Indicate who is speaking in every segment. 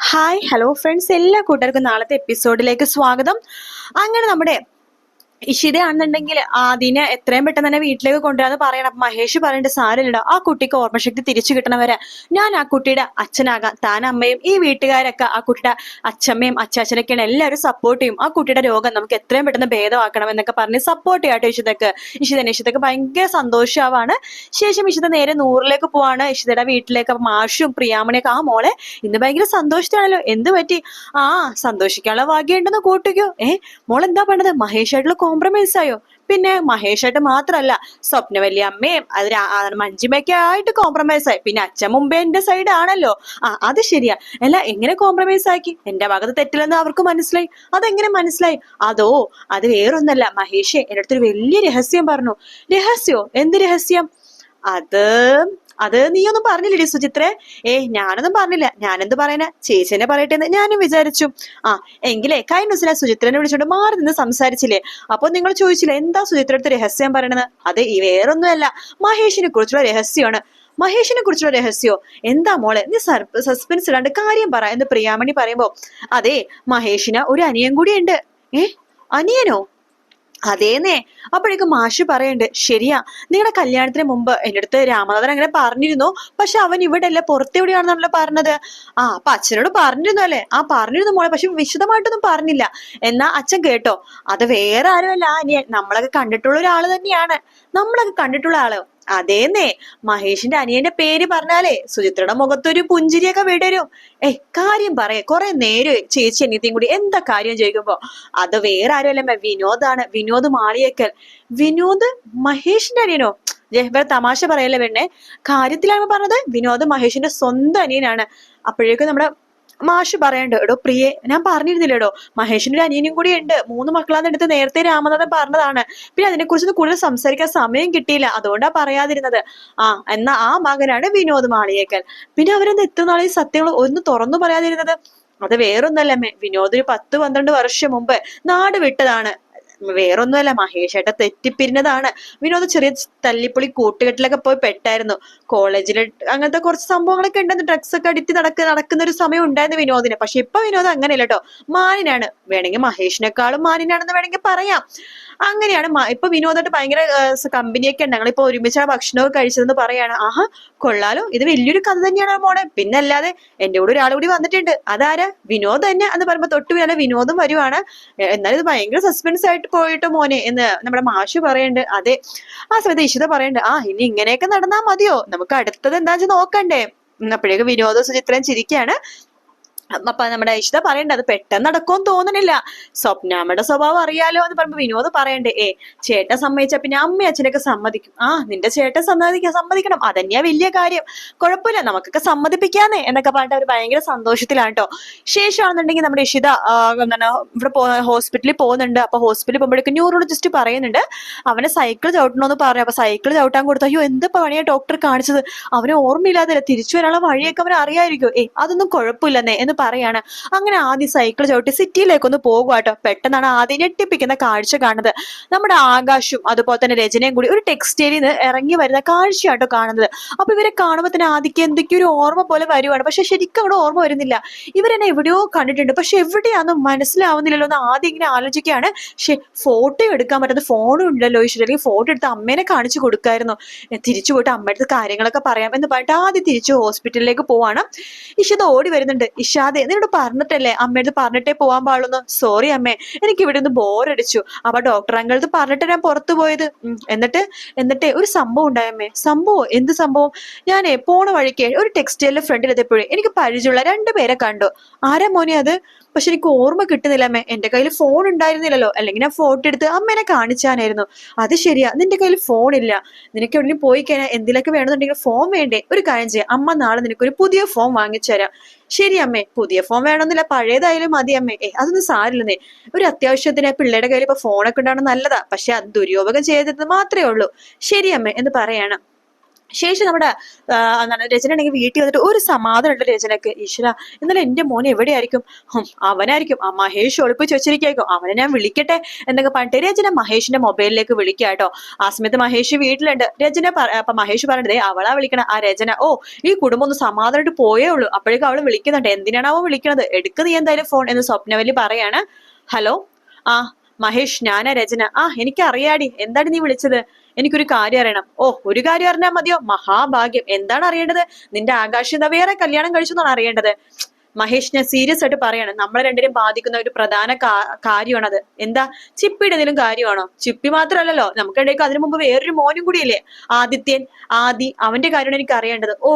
Speaker 1: Hi hello friends എല്ലാ കൂട്ടുകാർക്കും നാളത്തെ എപ്പിസോഡിലേക്ക് സ്വാഗതം. അങ്ങനെ നമ്മുടെ ഇഷിതയാണെന്നുണ്ടെങ്കിൽ അതിനെ എത്രയും പെട്ടെന്ന് തന്നെ വീട്ടിലേക്ക് കൊണ്ടുവരാന്ന് പറയണം. മഹേഷ് പറയേണ്ട സാരമില്ലടോ ആ കുട്ടിക്ക് ഓർമ്മശക്തി തിരിച്ചു കിട്ടണവരെ. ഞാൻ ആ കുട്ടിയുടെ അച്ഛനാകാം. താൻ അമ്മയും ഈ വീട്ടുകാരൊക്കെ ആ കുട്ടിയുടെ അച്ഛമ്മയും അച്ചാച്ചനൊക്കെയാണ് എല്ലാവരും സപ്പോർട്ട് ചെയ്യും. ആ കുട്ടിയുടെ രോഗം നമുക്ക് എത്രയും പെട്ടെന്ന് ഭേദമാക്കണം എന്നൊക്കെ പറഞ്ഞ് സപ്പോർട്ട് ചെയ്യാട്ടോ ഇഷിതക്ക്. ഇഷിതനെ ഇഷിതക്ക് ഭയങ്കര സന്തോഷമാവാണ് ശേഷം ഇഷിത നേരെ നൂറിലേക്ക് പോവാണ്. ഇഷിതയുടെ വീട്ടിലേക്ക് മാഷും പ്രിയാമണിയൊക്കെ ആ മോളെ ഇന്ന് ഭയങ്കര സന്തോഷത്തിലാണല്ലോ. എന്ത് പറ്റി? ആ സന്തോഷിക്കാനുള്ള ഭാഗ്യമുണ്ടെന്ന് കൂട്ടിക്കോ. ഏ മോൾ എന്താ പറഞ്ഞത് മഹേഷായിട്ടുള്ള കോംപ്രമൈസ് ആയോ? പിന്നെ മഹേഷായിട്ട് മാത്രല്ല സ്വപ്ന വലിയ അമ്മയും അത് മഞ്ജിമയൊക്കെ ആയിട്ട് കോംപ്രമൈസ് ആയി. പിന്നെ അച്ഛൻ മുമ്പേ എന്റെ സൈഡ് ആണല്ലോ. ആ അത് ശരിയാ. അല്ല എങ്ങനെ കോംപ്രമൈസ് ആക്കി? എന്റെ ഭാഗത്ത് തെറ്റില്ലെന്ന് അവർക്ക് മനസ്സിലായി. അതെങ്ങനെ മനസ്സിലായി? അതോ അത് വേറൊന്നല്ല. മഹേഷേ എന്റെ അടുത്തൊരു വലിയ രഹസ്യം പറഞ്ഞു. രഹസ്യോ? എന്ത് രഹസ്യം? അത് അത് നീ ഒന്നും പറഞ്ഞില്ലേ സുചിത്രേ. ഏ ഞാനൊന്നും പറഞ്ഞില്ല. ഞാനെന്ത് പറയാനാ ചേച്ചിനെ പറയട്ടെ എന്ന് ഞാനും വിചാരിച്ചു. ആ എങ്കിലേ കഴിഞ്ഞ ദിവസം ഞാൻ സുചിത്രനെ വിളിച്ചോണ്ട് മാറി നിന്ന് സംസാരിച്ചില്ലേ? അപ്പൊ നിങ്ങൾ ചോദിച്ചില്ലേ എന്താ സുചിത്ര അടുത്ത് രഹസ്യം പറയണത്? അത് ഈ വേറൊന്നുമല്ല. മഹേഷിനെ കുറിച്ചുള്ള രഹസ്യമാണ്. മഹേഷിനെ കുറിച്ചുള്ള രഹസ്യോ? എന്താ മോളെ നീ സസ്പെൻസ് ഇടാണ്ട് കാര്യം പറ എന്ന് പ്രിയാമണി പറയുമ്പോ അതെ മഹേഷിന് ഒരു അനിയൻ കൂടി ഉണ്ട്. ഏ അനിയനോ? അതേന്നേ. അപ്പോഴേക്കും മാഷ് പറയണ്ട് ശരിയാ നിങ്ങളുടെ കല്യാണത്തിന് മുമ്പ് എന്റെ അടുത്ത് രാമനാഥൻ അങ്ങനെ പറഞ്ഞിരുന്നു. പക്ഷെ അവൻ ഇവിടെ അല്ല പുറത്തെവിടെയാണെന്നാണല്ലോ പറഞ്ഞത്? ആ അപ്പൊ അച്ഛനോട് പറഞ്ഞിരുന്നു അല്ലേ? ആ പറഞ്ഞിരുന്നു മോളെ പക്ഷെ വിശദമായിട്ടൊന്നും പറഞ്ഞില്ല. എന്നാ അച്ഛൻ കേട്ടോ അത് വേറെ ആരുമല്ല. നമ്മളൊക്കെ കണ്ടിട്ടുള്ള ഒരാൾ തന്നെയാണ്. നമ്മളൊക്കെ കണ്ടിട്ടുള്ള ആൾ. അതേന്നേ. മഹേഷിന്റെ അനിയന്റെ പേര് പറഞ്ഞാലേ സുചിത്രയുടെ മുഖത്തൊരു പുഞ്ചിരിയൊക്കെ വിടരും. ഏയ് കാര്യം പറയേ. കുറെ നേരം ചേച്ചി അനിയത്തിയും കൂടി എന്താ കാര്യം ചോദിക്കുമ്പോ അത് വേറെ ആരുമല്ല വിനോദാണ്. വിനോദ് മാളിയേക്കൽ. വിനോദ് മഹേഷിന്റെ അനിയനോ? ജെ തമാശ പറയല്ലേ പെണ്ണെ. കാര്യത്തിലാണ് പറഞ്ഞത്? വിനോദ് മഹേഷിന്റെ സ്വന്തം അനിയനാണ്. അപ്പോഴേക്കും നമ്മുടെ മാഷ് പറയണ്ട എടോ പ്രിയെ ഞാൻ പറഞ്ഞിരുന്നില്ലേടോ മഹേഷിന്റെ ഒരു അനിയനും കൂടി ഉണ്ട്. മൂന്ന് മക്കളാന്ന് എടുത്ത് നേരത്തെ രാമനാഥൻ പറഞ്ഞതാണ്. പിന്നെ അതിനെക്കുറിച്ച് കൂടുതൽ സംസാരിക്കാൻ സമയം കിട്ടിയില്ല. അതുകൊണ്ടാ പറയാതിരുന്നത്. ആ എന്നാ ആ മകനാണ് വിനോദ് മാളിയേക്കൽ. പിന്നെ അവരെന്ത് എത്ര നാളെ സത്യങ്ങൾ ഒന്ന് തുറന്നു പറയാതിരുന്നത്? അത് വേറൊന്നല്ലമ്മേ വിനോദ് ഒരു പത്ത് പന്ത്രണ്ട് വർഷം മുമ്പ് നാട് വിട്ടതാണ്. വേറൊന്നുമല്ല മഹേഷേട്ട തെറ്റിപ്പിരിഞ്ഞതാണ്. വിനോദ് ചെറിയ തല്ലിപ്പൊളി കൂട്ടുകെട്ടിലൊക്കെ പോയി പെട്ടായിരുന്നു. കോളേജിൽ അങ്ങനത്തെ കുറച്ച് സംഭവങ്ങളൊക്കെ ഉണ്ടെന്ന് ഡ്രഗ്സ് ഒക്കെ അടിച്ച് നടക്ക നടക്കുന്ന ഒരു സമയം ഉണ്ടായിരുന്നു വിനോദിന്. പക്ഷെ ഇപ്പൊ വിനോദ് അങ്ങനെയല്ല കേട്ടോ മാനിനാണ്. വേണമെങ്കിൽ മഹേഷിനെക്കാളും മാനിനാണെന്ന് വേണമെങ്കിൽ പറയാം. അങ്ങനെയാണ് ഇപ്പൊ വിനോദായിട്ട് ഭയങ്കര കമ്പനിയൊക്കെ ഉണ്ട്. ഞങ്ങളിപ്പോ ഒരുമിച്ചാണ് ഭക്ഷണമൊക്കെ കഴിച്ചതെന്ന് പറയാണ് ആഹാ കൊള്ളാലോ. ഇത് വലിയൊരു കഥ തന്നെയാണ് മോനെ പിന്നെ അല്ലാതെ എന്റെ കൂടെ ഒരാൾ കൂടി വന്നിട്ടുണ്ട്. അതാരാ? വിനോദ് തന്നെ എന്ന് പറയുമ്പോ തൊട്ടു വിനോദം വരുവാണ്. എന്നാലും ഇത് ഭയങ്കര സസ്പെൻസ് ആയിട്ട് പോയിട്ട് മോനെ എന്ന് നമ്മുടെ മാഷ് പറയണ്ട്. അതെ. ആ സമയത്ത് ഇഷിത പറയണ്ട് ആ ഇനി ഇങ്ങനെയൊക്കെ നടന്നാ മതിയോ? നമുക്ക് അടുത്തത് എന്താ നോക്കണ്ടേ? അപ്പോഴേക്കും വിനോദ സുചിത്രൻ ചിരിക്കാണ്. അപ്പൊ നമ്മുടെ ഐഷിത പറയണ്ട അത് പെട്ടെന്ന് നടക്കുമെന്ന് തോന്നണില്ല. സ്വപ്നാമ്മയുടെ സ്വഭാവം അറിയാലോ എന്ന് പറയുമ്പോ വിനോദ് പറയണ്ടേ ഏ ചേട്ടൻ സമ്മതിച്ച പിന്നെ അമ്മ അച്ഛനൊക്കെ സമ്മതിക്കും. ആ നിന്റെ ചേട്ടൻ സമ്മതിക്കാൻ സമ്മതിക്കണം. അതന്നെയാ വലിയ കാര്യം. കുഴപ്പമില്ല നമുക്കൊക്കെ സമ്മതിപ്പിക്കാന്നേ എന്നൊക്കെ പറഞ്ഞിട്ട് അവർ ഭയങ്കര സന്തോഷത്തിലാണ് കേട്ടോ ശേഷമാണെന്നുണ്ടെങ്കിൽ നമ്മുടെ ഇഷിത എന്താണ് ഇവിടെ ഹോസ്പിറ്റലിൽ പോകുന്നുണ്ട്. അപ്പൊ ഹോസ്പിറ്റലിൽ പോകുമ്പോഴേക്കും ന്യൂറോളജിസ്റ്റ് പറയുന്നുണ്ട് അവനെ സൈക്കിൾ ചവിട്ടണമെന്ന് പറഞ്ഞു. അപ്പൊ സൈക്കിൾ ചവിട്ടാൻ കൊടുത്തു അയ്യോ എന്ത് പണിയാ ഡോക്ടർ കാണിച്ചത്? അവനെ ഓർമ്മയില്ലാതെ തിരിച്ചു വരാനുള്ള വഴിയൊക്കെ അവൻ അറിയായിരിക്കും. ഏ അതൊന്നും കുഴപ്പമില്ലെന്നേ. എന്ന് പറയാണ്. അങ്ങനെ ആദ്യം സൈക്കിൾ ചവിട്ടി സിറ്റിയിലേക്ക് ഒന്ന് പോകുക കേട്ടോ പെട്ടെന്നാണ് ആദ്യം ഞെട്ടിപ്പിക്കുന്ന കാഴ്ച കാണുന്നത്. നമ്മുടെ ആകാശും അതുപോലെ തന്നെ രചനയും കൂടി ഒരു ടെക്സ്റ്റൈലിൽ നിന്ന് ഇറങ്ങി വരുന്ന കാഴ്ചയാട്ടോ കാണുന്നത്. അപ്പൊ ഇവരെ കാണുമ്പോൾ തന്നെ ആദ്യം എന്തൊക്കെയോ ഒരു ഓർമ്മ പോലെ വരുവാണ്. പക്ഷെ ശരിക്കും അവിടെ ഓർമ്മ വരുന്നില്ല. ഇവരെന്നെ എവിടെയോ കണ്ടിട്ടുണ്ട്. പക്ഷെ എവിടെയാന്ന് മനസ്സിലാവുന്നില്ലല്ലോ എന്ന് ആദ്യം ഇങ്ങനെ ആലോചിക്കുകയാണ്. പക്ഷെ ഫോട്ടോ എടുക്കാൻ പറ്റുന്ന ഫോണും ഉണ്ടല്ലോ ഈശ്വര. ഫോട്ടോ എടുത്ത് അമ്മേനെ കാണിച്ചു കൊടുക്കായിരുന്നു. തിരിച്ചു പോയിട്ട് അമ്മയുടെ കാര്യങ്ങളൊക്കെ പറയാം എന്ന് പറഞ്ഞിട്ട് ആദ്യം തിരിച്ചു ഹോസ്പിറ്റലിലേക്ക് പോവാണ്. ഇഷ ഓടി വരുന്നുണ്ട്. ഇഷാദെ നിന്നോട് പറഞ്ഞിട്ടല്ലേ അമ്മയുടെ പറഞ്ഞിട്ടേ പോവാൻ പാടുള്ളൂ. സോറി അമ്മേ എനിക്ക് ഇവിടെ നിന്ന് ബോറടിച്ചു അപ്പൊ ഡോക്ടർ അങ്ങനത്തെ പറഞ്ഞിട്ട് ഞാൻ പുറത്തു പോയത്. എന്നിട്ട് എന്നിട്ട് ഒരു സംഭവം ഉണ്ടായമ്മേ സംഭവം എന്ത് സംഭവം? ഞാനേ പോണ വഴിക്ക് ഒരു ടെക്സ്റ്റൈലിന്റെ ഫ്രണ്ടിൽ എത്തിയപ്പോഴേ എനിക്ക് പരിചയമുള്ള രണ്ടുപേരെ കണ്ടു. ആരാ മോനെ അത്? പക്ഷെ എനിക്ക് ഓർമ്മ കിട്ടുന്നില്ല അമ്മ. എന്റെ കയ്യിൽ ഫോൺ ഉണ്ടായിരുന്നില്ലല്ലോ. അല്ലെങ്കിൽ ഞാൻ ഫോട്ടോ എടുത്ത് അമ്മേനെ കാണിച്ചാനായിരുന്നു. അത് ശരിയാ. നിന്റെ കയ്യിൽ ഫോൺ ഇല്ല. നിനക്ക് എവിടെയും പോയി കഴിഞ്ഞാൽ എന്തിലൊക്കെ വേണമെന്നുണ്ടെങ്കിൽ ഫോൺ വേണ്ടേ? ഒരു കാര്യം ചെയ്യാം. അമ്മ നാളെ നിനക്കൊരു പുതിയ ഫോൺ വാങ്ങിച്ചു തരാം. ശരി അമ്മേ. പുതിയ ഫോൺ വേണമെന്നില്ല. പഴയതായാലും മതി അമ്മേ. ഏ അതൊന്നും സാരില്ലെന്നേ ഒരു അത്യാവശ്യത്തിന് പിള്ളേരുടെ കയ്യിൽ ഇപ്പൊ ഫോണൊക്കെ ഉണ്ടാവണം നല്ലതാ. പക്ഷെ അത് ദുരുപയോഗം ചെയ്തത് മാത്രമേ ഉള്ളൂ. ശരി അമ്മേ എന്ന് പറയാണ്. ശേഷം നമ്മുടെ എന്താണ് രചന വീട്ടിൽ വന്നിട്ട് ഒരു സമാധാനം ഉണ്ട് രചനക്ക്. ഈശ്വര ഇന്നലെ എന്റെ മോൻ എവിടെയായിരിക്കും? അവനായിരിക്കും. ആ മഹേഷ് ഒളിപ്പിച്ച് വെച്ചിരിക്കും അവനെ ഞാൻ വിളിക്കട്ടെ എന്നൊക്കെ പറഞ്ഞിട്ട് രചന മഹേഷിന്റെ മൊബൈലിലേക്ക് വിളിക്കുക കേട്ടോ. ആ സമയത്ത് മഹേഷ് വീട്ടിലുണ്ട്. രചന അപ്പൊ മഹേഷ് പറഞ്ഞത് "ദേ, അവളാ വിളിക്കണ. ആ രചന ഓ ഈ കുടുംബം ഒന്ന് സമാധാനമായിട്ട് പോയേ ഉള്ളൂ. അപ്പോഴേക്കും അവൾ വിളിക്കുന്നുണ്ട്. എന്തിനാണ് അവൻ വിളിക്കണത്? എടുക്ക നീ എന്തായാലും ഫോൺ. എന്ന് സ്വപ്നവലി പറയാണ്. ഹലോ? ആ മഹേഷ് ഞാനാ രചന ആ എനിക്ക് അറിയാടി എന്താണ് നീ വിളിച്ചത്? എനിക്കൊരു കാര്യം അറിയണം. ഓ ഒരു കാര്യം അറിഞ്ഞാൽ മതിയോ? മഹാഭാഗ്യം. എന്താണ് അറിയേണ്ടത്? നിന്റെ ആകാശം വേറെ കല്യാണം കഴിച്ചു എന്നാണ് അറിയേണ്ടത്. മഹേഷ് ഞാൻ സീരിയസ് ആയിട്ട് പറയാണ്. നമ്മളെ രണ്ടിനും ബാധിക്കുന്ന ഒരു പ്രധാന കാര്യമാണത്. എന്താ? ചിപ്പിയുടെ എന്തെങ്കിലും കാര്യമാണോ? ചിപ്പി മാത്രമല്ലല്ലോ. നമുക്കിടയ്ക്ക് അതിനു മുമ്പ് വേറൊരു മോനും കൂടിയില്ലേ ആദിത്യൻ ആദി അവന്റെ കാര്യമാണ് എനിക്ക് അറിയേണ്ടത്. ഓ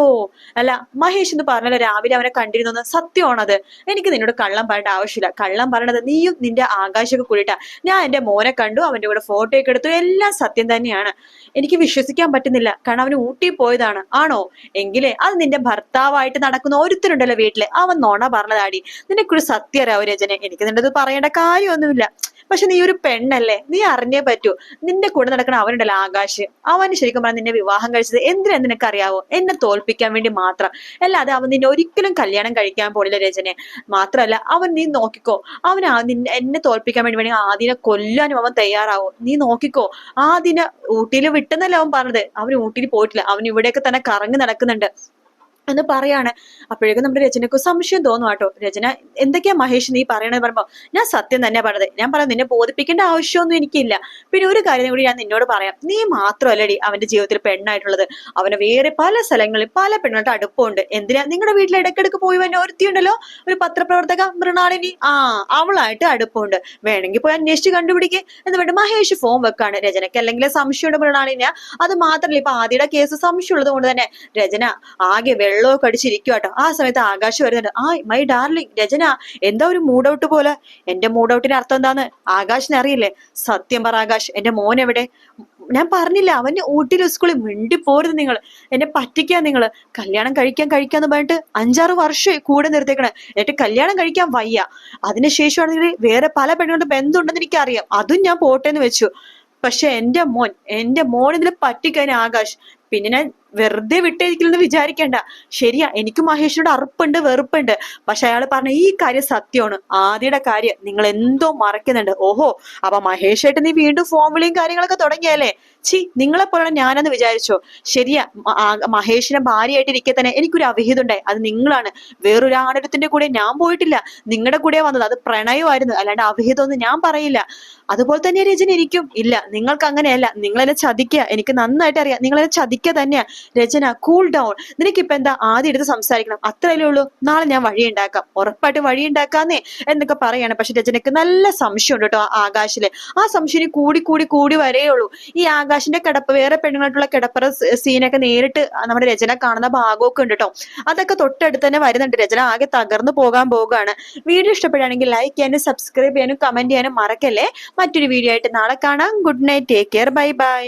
Speaker 1: അല്ല മഹേഷ് എന്ന് പറഞ്ഞല്ലോ രാവിലെ അവനെ കണ്ടിരുന്നത് സത്യമാണത്. എനിക്ക് നിന്നോട് കള്ളം പറയേണ്ട ആവശ്യമില്ല. കള്ളം പറയണത് നീയും നിന്റെ ആകാശമൊക്കെ കൂടിയിട്ടാ. ഞാൻ എന്റെ മോനെ കണ്ടു അവന്റെ കൂടെ ഫോട്ടോ ഒക്കെ എടുത്തു. എല്ലാം സത്യം തന്നെയാണ്. എനിക്ക് വിശ്വസിക്കാൻ പറ്റുന്നില്ല. കാരണം അവന് ഊട്ടി പോയതാണ്. ആണോ? എങ്കിലേ അത് നിന്റെ ഭർത്താവായിട്ട് നടക്കുന്ന ഒരുത്തരുണ്ടല്ലോ വീട്ടിൽ. അവൻ നോണ പറഞ്ഞതാടി. നിനക്കൊരു സത്യരാവ് രചന? എനിക്ക് നിന്റെ പറയേണ്ട കാര്യമൊന്നുമില്ല. പക്ഷെ നീ ഒരു പെണ്ണല്ലേ? നീ അറിഞ്ഞേ പറ്റൂ. നിന്റെ കൂടെ നടക്കുന്ന അവനുണ്ടല്ലോ ആകാശ്. അവന് ശരിക്കും പറഞ്ഞാൽ നിന്നെ വിവാഹം കഴിച്ചത് എന്തിനാ നിനക്കറിയാവോ? എന്നെ തോൽപ്പിക്കാൻ വേണ്ടി മാത്രം. അല്ലാതെ അവൻ നിന്നെ ഒരിക്കലും കല്യാണം കഴിക്കാൻ പോണില്ല രചനെ. മാത്രല്ല അവൻ നീ നോക്കിക്കോ. അവൻ എന്നെ തോൽപ്പിക്കാൻ വേണ്ടി വേണമെങ്കിൽ ആദിനെ കൊല്ലാനും അവൻ തയ്യാറാവും? നീ നോക്കിക്കോ. ആദിനെ ഊട്ടിയിൽ വിട്ടെന്നല്ല അവൻ പറഞ്ഞത്. അവൻ ഊട്ടിയിൽ പോയിട്ടില്ല. അവൻ ഇവിടെയൊക്കെ തന്നെ കറങ്ങി നടക്കുന്നുണ്ട്. എന്ന് പറയാണ്. അപ്പോഴേക്കും നമ്മുടെ രചനക്ക് സംശയം തോന്നും കേട്ടോ രചന എന്തൊക്കെയാ മഹേഷ് നീ പറയണത് പറയുമ്പോ ഞാൻ സത്യം തന്നെ പറഞ്ഞത്. ഞാൻ പറയാം നിന്നെ ബോധിപ്പിക്കേണ്ട ആവശ്യമൊന്നും എനിക്കില്ല. പിന്നെ ഒരു കാര്യം കൂടി ഞാൻ നിന്നോട് പറയാം. നീ മാത്രമല്ലടി അവന്റെ ജീവിതത്തിൽ പെണ്ണായിട്ടുള്ളത്. അവന് വേറെ പല സ്ഥലങ്ങളിൽ പല പെണ്ണായിട്ട് അടുപ്പമുണ്ട് എന്തിനാ? നിങ്ങളുടെ വീട്ടിൽ ഇടയ്ക്കിടയ്ക്ക് പോയി വന്നെ ഒരുത്തിയുണ്ടല്ലോ? ഒരു പത്രപ്രവർത്തക മൃണാളിനി. ആ അവളായിട്ട് അടുപ്പമുണ്ട് വേണമെങ്കിൽ പോയി അന്വേഷിച്ച് കണ്ടുപിടിക്കുക എന്ന് വേണ്ട മഹേഷ് ഫോം വെക്കാണ്. രചനയ്ക്ക് അല്ലെങ്കിൽ സംശയമുണ്ട് മൃണാളിനെ. അത് മാത്രമല്ല ഇപ്പൊ ആദ്യയുടെ കേസ് സംശയമുള്ളത് കൊണ്ട് തന്നെ രചന ആകെ വെള്ളമൊക്കെ അടിച്ചിരിക്കും കേട്ടോ ആ സമയത്ത് ആകാശ് വരുന്നുണ്ട്. ആ മൈ ഡാർലിംഗ് രചന എന്താ ഒരു മൂഡ് ഔട്ട് പോലെ? എന്റെ മൂഡ് ഔട്ടിന്റെ അർത്ഥം എന്താന്ന് ആകാശിനെ അറിയില്ലേ? സത്യം പറ ആകാശ് എന്റെ മോൻ എവിടെ? ഞാൻ പറഞ്ഞില്ല അവന് ഊട്ടിയിലെ സ്കൂളിൽ മിണ്ടി പോരുത് നിങ്ങൾ. എന്നെ പറ്റിക്കാൻ നിങ്ങൾ. കല്യാണം കഴിക്കാൻ കഴിക്കാന്ന് പറഞ്ഞിട്ട് അഞ്ചാറ് വർഷം കൂടെ നിർത്തേക്കണേ എന്നിട്ട് കല്യാണം കഴിക്കാൻ വയ്യ. അതിനുശേഷമാണെങ്കിൽ വേറെ പല പെണ്ണുകളുടെ ബന്ധമുണ്ടെന്ന് എനിക്കറിയാം. അതും ഞാൻ പോട്ടെന്ന് വെച്ചു. പക്ഷെ എന്റെ മോൻ എന്റെ മോൻ ഇതിൽ പറ്റിക്കഴിഞ്ഞ ആകാശ് പിന്നെ ഞാൻ വെറുതെ വിട്ടേക്കില്ലെന്ന് വിചാരിക്കേണ്ട. ശരിയാ എനിക്ക് മഹേഷിനോട് അറുപ്പുണ്ട് വെറുപ്പുണ്ട്. പക്ഷെ അയാൾ പറഞ്ഞ ഈ കാര്യം സത്യമാണ്. ആദ്യയുടെ കാര്യം നിങ്ങൾ എന്തോ മറക്കുന്നുണ്ട്. ഓഹോ അപ്പൊ മഹേഷായിട്ട് നീ വീണ്ടും ഫോം വിളിയും കാര്യങ്ങളൊക്കെ തുടങ്ങിയല്ലേ? ചി നിങ്ങളെ പോലെ ഞാനെന്ന് വിചാരിച്ചോ? ശരിയാ മഹേഷിനെ ഭാര്യയായിട്ട് ഇരിക്കെ തന്നെ എനിക്കൊരു അവിഹിതം ഉണ്ടായി അത് നിങ്ങളാണ്. വേറൊരു ആണരത്തിന്റെ കൂടെ ഞാൻ പോയിട്ടില്ല. നിങ്ങളുടെ കൂടെ വന്നത്. അത് പ്രണയമായിരുന്നു. അല്ലാണ്ട് അവിഹിതം ഒന്നും ഞാൻ പറയില്ല. അതുപോലെ തന്നെ രചന ഇരിക്കും ഇല്ല നിങ്ങൾക്ക് അങ്ങനെയല്ല നിങ്ങളെന്നെ ചതിക്കുക എനിക്ക് നന്നായിട്ട് അറിയാം നിങ്ങളെന്നെ ചതിക്കുക തന്നെയാ. രചന കൂൾ ഡൗൺ നിനക്ക് നിനക്കിപ്പോ എന്താ ആദ്യം എടുത്ത് സംസാരിക്കണം? അത്രയല്ലേ ഉള്ളൂ. നാളെ ഞാൻ വഴി ഉണ്ടാക്കാം. ഉറപ്പായിട്ട് വഴി ഉണ്ടാക്കാന്നേ എന്നൊക്കെ പറയാണ്. പക്ഷെ രചനക്ക് നല്ല സംശയം ഉണ്ട് കേട്ടോ ആകാശിൽ. ആ സംശയം കൂടി കൂടി കൂടി വരേ ഉള്ളൂ. ഈ ആകാശിന്റെ കിടപ്പ് വേറെ പെണ്ണുങ്ങളായിട്ടുള്ള കിടപ്പറ സീനൊക്കെ നേരിട്ട് നമ്മുടെ രചന കാണുന്ന ഭാഗമൊക്കെ ഉണ്ട് കേട്ടോ. അതൊക്കെ തൊട്ടടുത്ത് തന്നെ വരുന്നുണ്ട്. രചന ആകെ തകർന്നു പോകാൻ പോകുകയാണ് വീഡിയോ ഇഷ്ടപ്പെടുകയാണെങ്കിൽ ലൈക്ക് ചെയ്യാനും സബ്സ്ക്രൈബ് ചെയ്യാനും കമന്റ് ചെയ്യാനും മറക്കല്ലേ? മറ്റൊരു വീഡിയോ ആയിട്ട് നാളെ കാണാം. Good night take care bye bye